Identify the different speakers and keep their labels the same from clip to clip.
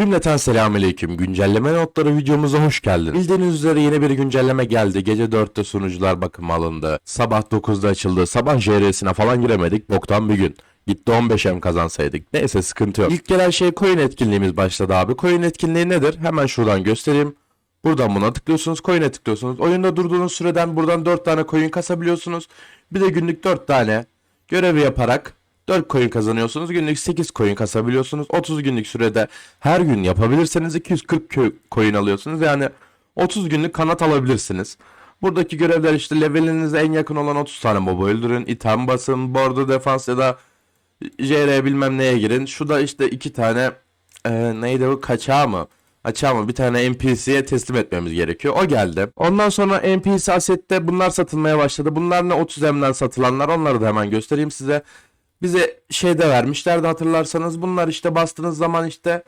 Speaker 1: Cümleten selamünaleyküm. Güncelleme notları videomuza hoş geldiniz. Bildiğiniz üzere yeni bir güncelleme geldi. Gece 4'te sunucular bakıma alındı. Sabah 9'da açıldı. Sabah JR'sine falan giremedik. Boktan bir gün. Gitti 15M kazansaydık. Neyse sıkıntı yok. İlk gelen şey coin etkinliğimiz başladı abi. Coin etkinliği nedir? Hemen şuradan göstereyim. Buradan buna tıklıyorsunuz, coin'e tıklıyorsunuz. Oyunda durduğunuz süreden buradan 4 tane coin kasabiliyorsunuz. Bir de günlük 4 tane görevi yaparak 4 coin kazanıyorsunuz. Günlük 8 coin kasabiliyorsunuz. 30 günlük sürede her gün yapabilirseniz 240 kö- coin alıyorsunuz. Yani 30 günlük kanat alabilirsiniz. Buradaki görevler işte levelinize en yakın olan 30 tane mob öldürün. item basın, border defans ya da JR bilmem neye girin. Şu da işte iki tane e, neydi bu kaçağı mı? Açığa mı? Bir tane NPC'ye teslim etmemiz gerekiyor. O geldi. Ondan sonra NPC asette bunlar satılmaya başladı. Bunlar ne 30M'den satılanlar onları da hemen göstereyim size. Bize şeyde vermişlerdi hatırlarsanız. Bunlar işte bastığınız zaman işte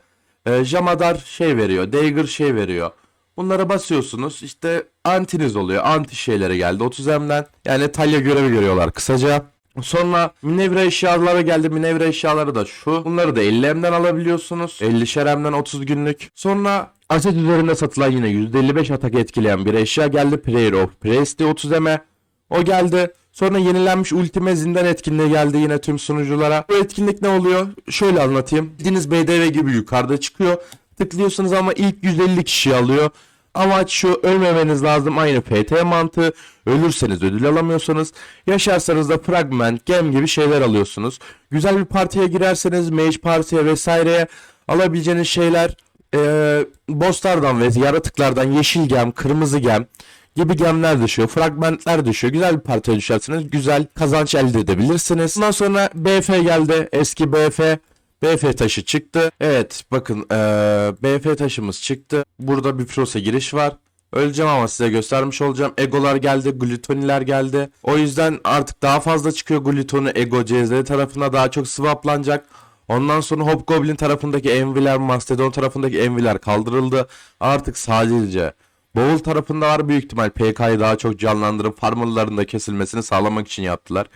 Speaker 1: e, Jamadar şey veriyor. Dagger şey veriyor. Bunlara basıyorsunuz. işte antiniz oluyor. Anti şeyleri geldi 30M'den. Yani Talya görevi görüyorlar kısaca. Sonra minevre eşyaları geldi. Minevre eşyaları da şu. Bunları da 50M'den alabiliyorsunuz. 50 M'den 30 günlük. Sonra aset üzerinde satılan yine %55 atak etkileyen bir eşya geldi. Prayer of Praise 30 M'e. O geldi. Sonra yenilenmiş Ultime Zindan etkinliği geldi yine tüm sunuculara. Bu etkinlik ne oluyor? Şöyle anlatayım. Bildiğiniz BDV gibi yukarıda çıkıyor. Tıklıyorsunuz ama ilk 150 kişi alıyor. Amaç şu ölmemeniz lazım aynı PT mantığı. Ölürseniz ödül alamıyorsunuz. Yaşarsanız da fragment, gem gibi şeyler alıyorsunuz. Güzel bir partiye girerseniz mage partiye vesaireye alabileceğiniz şeyler eee bosslardan ve yaratıklardan yeşil gem, kırmızı gem gibi gemler düşüyor. Fragmentler düşüyor. Güzel bir partiye düşerseniz güzel kazanç elde edebilirsiniz. Ondan sonra BF geldi. Eski BF. BF taşı çıktı. Evet bakın eee, BF taşımız çıktı. Burada bir prosa giriş var. Öleceğim ama size göstermiş olacağım. Egolar geldi, glutoniler geldi. O yüzden artık daha fazla çıkıyor glutonu. Ego CZ tarafına daha çok swaplanacak. Ondan sonra Hobgoblin tarafındaki enviler, Mastodon tarafındaki enviler kaldırıldı. Artık sadece Bowl tarafında var büyük ihtimal PK'yı daha çok canlandırıp farmerların da kesilmesini sağlamak için yaptılar.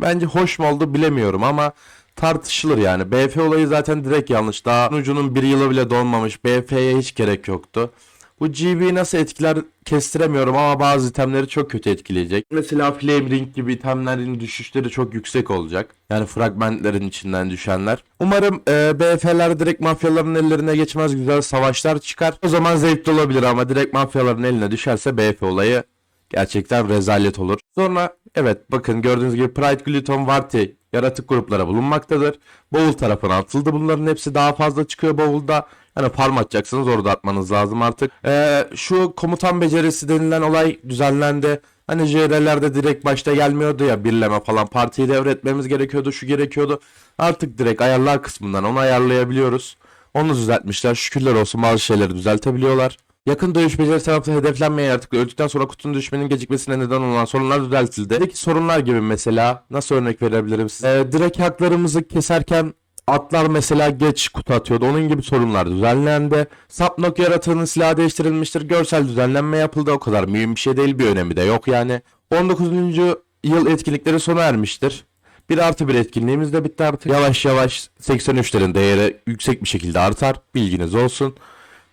Speaker 1: Bence hoş mu oldu bilemiyorum ama tartışılır yani. BF olayı zaten direkt yanlış. Daha ucunun bir yılı bile dolmamış. BF'ye hiç gerek yoktu. Bu GB nasıl etkiler kestiremiyorum ama bazı itemleri çok kötü etkileyecek. Mesela Flame Ring gibi itemlerin düşüşleri çok yüksek olacak. Yani fragmentlerin içinden düşenler. Umarım e, BF'ler direkt mafyaların ellerine geçmez güzel savaşlar çıkar. O zaman zevkli olabilir ama direkt mafyaların eline düşerse BF olayı gerçekten rezalet olur. Sonra evet bakın gördüğünüz gibi Pride Gluton Varti yaratık gruplara bulunmaktadır. Bowl tarafına atıldı. Bunların hepsi daha fazla çıkıyor Bowl'da. Yani farm atacaksınız orada atmanız lazım artık. Ee, şu komutan becerisi denilen olay düzenlendi. Hani JR'lerde direkt başta gelmiyordu ya birleme falan partiyi devretmemiz gerekiyordu şu gerekiyordu. Artık direkt ayarlar kısmından onu ayarlayabiliyoruz. Onu düzeltmişler. Şükürler olsun bazı şeyleri düzeltebiliyorlar. Yakın dövüş beceri tarafı hedeflenmeyen artık öldükten sonra kutunun düşmenin gecikmesine neden olan sorunlar düzeltildi. Buradaki sorunlar gibi mesela nasıl örnek verebilirim size? Ee, direkt haklarımızı keserken atlar mesela geç kutu atıyordu. Onun gibi sorunlar düzenlendi. Sapnok yaratığının silahı değiştirilmiştir. Görsel düzenlenme yapıldı. O kadar mühim bir şey değil. Bir önemi de yok yani. 19. yıl etkinlikleri sona ermiştir. Bir artı bir etkinliğimiz de bitti artık. Yavaş yavaş 83'lerin değeri yüksek bir şekilde artar. Bilginiz olsun.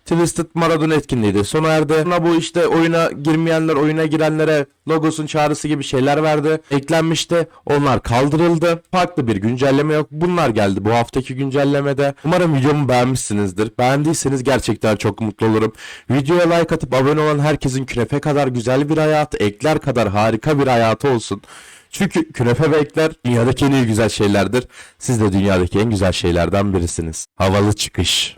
Speaker 1: Twisted Maradona etkinliği de sona erdi. Sonra bu işte oyuna girmeyenler oyuna girenlere logosun çağrısı gibi şeyler verdi. Eklenmişti. Onlar kaldırıldı. Farklı bir güncelleme yok. Bunlar geldi bu haftaki güncellemede. Umarım videomu beğenmişsinizdir. Beğendiyseniz gerçekten çok mutlu olurum. Videoya like atıp abone olan herkesin künefe kadar güzel bir hayatı, ekler kadar harika bir hayatı olsun. Çünkü künefe ve ekler dünyadaki en iyi güzel şeylerdir. Siz de dünyadaki en güzel şeylerden birisiniz. Havalı çıkış.